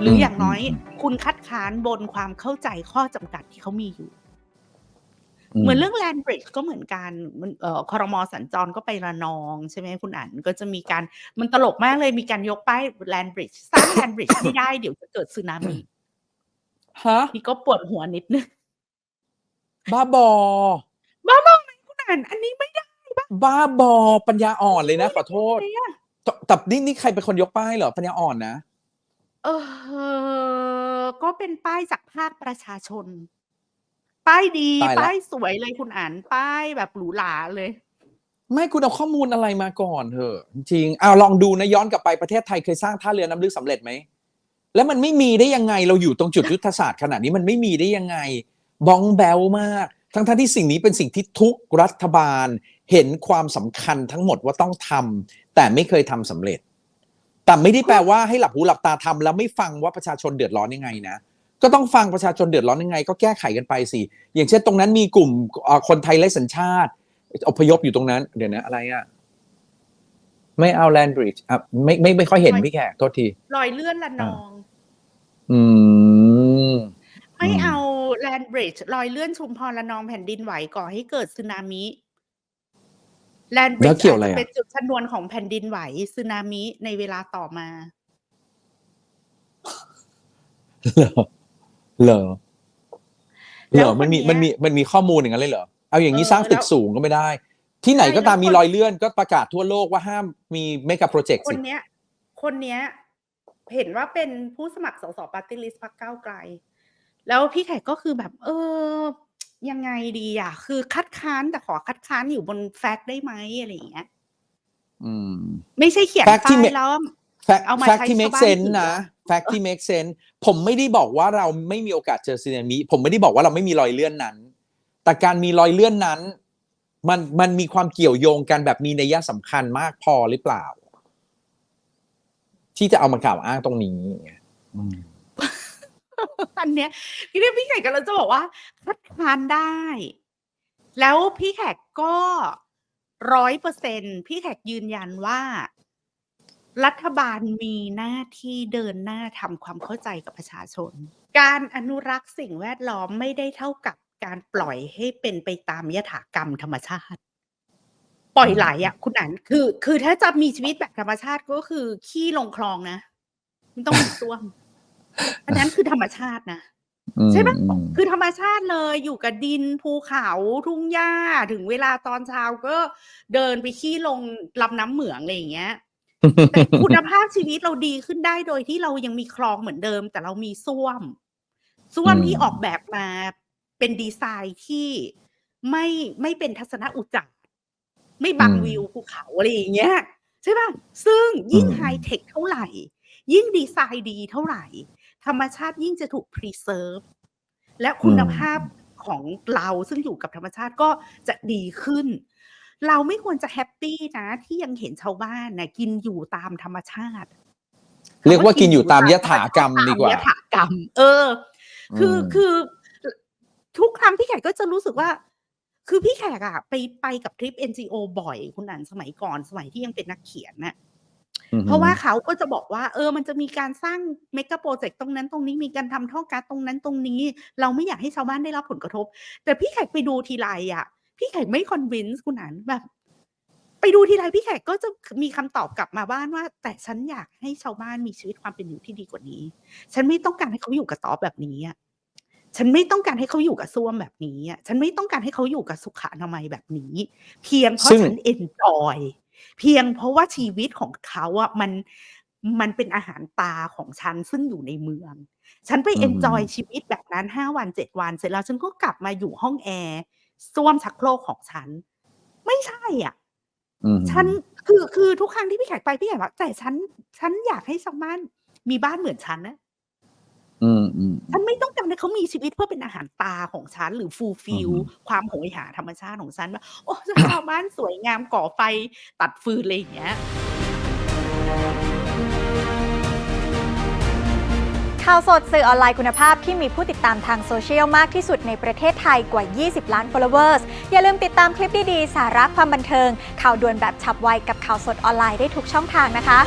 หรืออย่างอืมน้อยอืมคุณคัดค้านบนความเข้าใจข้อจำกัดที่เขามีอยู่อืมเหมือนเรื่อง Land Bridge ก็เหมือนกันมันเอ่อครมสัญจรก็ไประนอง ใช่ไหมคุณอั๋นก็จะมีการมันตลกมากเลยมีการยกป้าย Land Bridge สร้าง Land Bridge ไม่ได้เดี๋ยวจะเกิดสึนามิฮะนี่ก็ปวดหัวนิดนึงบ้าบอ บ้าบอไหมคุณอั๋นอันนี้ไม่ได้บ้าบอปัญญาอ่อนเลยนะ ขอโทษเลยอะแต่แต่นี่นี่ใครเป็นคนยกป้ายเหรอปัญญาอ่อนนะ เออ ก็เป็นป้ายจากภาคประชาชน ป้ายดี ตายละป้ายสวยเลยคุณอั๋นป้ายแบบหรูหราเลย ไม่คุณเอาข้อมูลอะไรมาก่อนเถอะจริงๆเอาลองดูนะย้อนกลับไปประเทศไทยเคยสร้างท่าเรือน้ำลึกสำเร็จไหม แล้วมันไม่มีได้ยังไงเราอยู่ตรงจุดยุทธศาสตร์ขนาดนี้มันไม่มีได้ยังไงบ้องแบวมาก ทั้งทที่สิ่งนี้เป็นสิ่งที่ทุกรัฐบาล เห็นความสำคัญทั้งหมดว่าต้องทำแต่ไม่เคยทำสำเร็จ แต่ไม่ได้แปลว่าให้หลับหูหลับตาทำแล้วไม่ฟังว่าประชาชนเดือดร้อนยังไงนะก็ต้องฟังประชาชนเดือดร้อนยังไง ก็แก้ไขกันไปสิอย่างเช่นตรงนั้นมีกลุ่มเอ่อคนไทยไร้สัญชาติอพยพอยู่ตรงนั้น เดี๋ยวนะอะไรอะไม่เอาแลนบริดจ์อะไม่ไม่ไม่ค่อยเห็นพี่แขกโทษทีรอยเลื่อนละนอง อืมไม่อืมเอาแลนบริดจ์รอยเลื่อนชุมพรละนองแผ่นดินไหวก่อให้เกิดสึนามิ แลนบริแล้ดวจ์เกี่ยวอาจอะไรจะอะเป็นจุดชนวนของแผ่นดินไหวสึนามิในเวลาต่อมา เหรอเหรอเหแล้รวอมันมีคนเนี้ยมันมีมันมีข้อมูลอย่างนั้นเลยเหรอเอาอย่างนี้เออสร้างตึแล้กวสูงก็ไม่ได้ ที่ไหนใช่ก็ตามแล้วมีคนรอยเลื่อนก็ประกาศทั่วโลกว่าห้ามมีเมกะโปรเจกต์คนสิเนี้ย คนเนี้ย เห็นว่าเป็นผู้สมัครสสปาร์ตี้ลิสต์พรรคก้าวไกล แล้วพี่แขกก็คือแบบ เออ ยังไงดีอะ คือคัดค้านแต่ขอคัดค้านอยู่บนแฟกต์ได้ไหมอะไรอย่างเงี้ยอืม ไม่ใช่เขียน fact ที่ป้ายไม่แล้วแฟกเอามาแฟกใช้ที่ชาว make บ้าน sense ถือนะอะแฟกที่ make sense ผมไม่ได้บอกว่าเราไม่มีโอกาสเจอซีนามิผมไม่ได้บอกว่าเราไม่มีรอยเลื่อนนั้น แต่การมีรอยเลื่อนนั้น มันมันมีความเกี่ยวโยงกันแบบมีนัยสำคัญมากพอหรือเปล่า ที่จะเอามากล่าวอ้างตรงนี้ อันเนี้ยพี่เนี่ยพี่แขกกำลังจะบอกว่าคัดค้านได้ แล้วพี่แขกก็ร้อยเปอร์เซ็นพี่แขกยืนยันว่า รัฐบาลมีหน้าที่เดินหน้าทำความเข้าใจกับประชาชน การอนุรักษ์สิ่งแวดล้อมไม่ได้เท่ากับการปล่อยให้เป็นไปตามยถากรรมธรรมชาติ ปล่อยไหลอะ คุณอันคือ คือถ้าจะมีชีวิตแบบธรรมชาติก็คือ ขี้ลงคลองนะมันต้องมีส้วม อันนั้นคือธรรมชาตินะใช่ปะอืมคือธรรมชาติเลยอยู่กับดินภูเขาทุ่งหญ้าถึงเวลาตอนเช้าก็เดินไปขี้ลงลำน้ำเหมืองอะไรอย่างเงี้ยแต่คุณภาพชีวิตเราดีขึ้นได้โดยที่เรายังมีคลองเหมือนเดิม แต่เรามีส้วมส้วมอืมที่ออกแบบมาเป็นดีไซน์ที่ไม่ไม่เป็นทัศนอุจจาระไม่บังวิวภูเขาอะไรอย่างเงี้ยใช่ป่ะ ซึ่งยิ่งไฮเทคเท่าไหร่ ยิ่งดีไซน์ดีเท่าไหร่ ธรรมชาติยิ่งจะถูก preserve และคุณภาพของเราซึ่งอยู่กับธรรมชาติก็จะดีขึ้น เราไม่ควรจะแฮปปี้นะ ที่ยังเห็นชาวบ้านนะกินอยู่ตามธรรมชาติ เรียกว่ากินอยู่ตามยถากรรมดีกว่าตยถากรรม เออ คืออมคือทุกครั้งพี่แขกก็จะรู้สึกว่า คือพี่แขกอะไปไปกับทริป NGO บ่อยคุณอ่านสมัยก่อนสมัยที่ยังเป็นนักเขียนน่ะอืม เพราะว่าเขาก็จะบอกว่า เออ มันจะมีการสร้างเมกะโปรเจกต์ตรงนั้นตรงนี้มีการทำท่อก๊าซตรงนั้นตรงนี้ เราไม่อยากให้ชาวบ้านได้รับผลกระทบ แต่พี่แขกไปดูทีไรอะ พี่แขกไม่คอนวินส์คุณอันแบบ ไปดูทีไรพี่แขกก็จะมีคำตอบกลับมาบ้านว่า แต่ฉันอยากให้ชาวบ้านมีชีวิตความเป็นอยู่ที่ดีกว่านี้ ฉันไม่ต้องการให้เขาอยู่กับต๊อบแบบนี้อะฉันไม่ต้องการให้เขาอยู่กับส้วมแบบนี้อะฉันไม่ต้องการให้เขาอยู่กับสุขอนามัยแบบนี้ เพียงเพราะซึ่งฉันเอนจอย เพียงเพราะว่าชีวิตของเขาอะมันมันเป็นอาหารตาของฉันซึ่งอยู่ในเมือง ฉันไปเอนจอยชีวิตแบบนั้นห้าวันเจ็ดวัน เสร็จแล้วฉันก็กลับมาอยู่ห้องแอร์ส้วมชักโครกของฉัน ไม่ใช่อะอืมฉันคือคือทุกครั้งที่พี่แขกไปพี่แขกว่าแต่ฉัน ฉันอยากให้ชาวบ้านมีบ้านเหมือนฉันนะ อืมอืมฉันไม่ต้องการให้เขามีชีวิตเพื่อเป็นอาหารตาของฉันหรือฟูลฟิลอือฮึความโหยหาธรรมชาติของฉันว่าโอ้ชาวบ้านสวยงามก่อไฟตัดฟืนอะไรอย่างเงี้ยข่าวสดสื่อออนไลน์คุณภาพที่มีผู้ติดตามทางโซเชียลมากที่สุดในประเทศไทยกว่า 20 ล้าน followers อย่าลืมติดตามคลิปดีๆ สาระความบันเทิง ข่าวด่วนแบบฉับไวกับข่าวสดออนไลน์ได้ทุกช่องทางนะคะ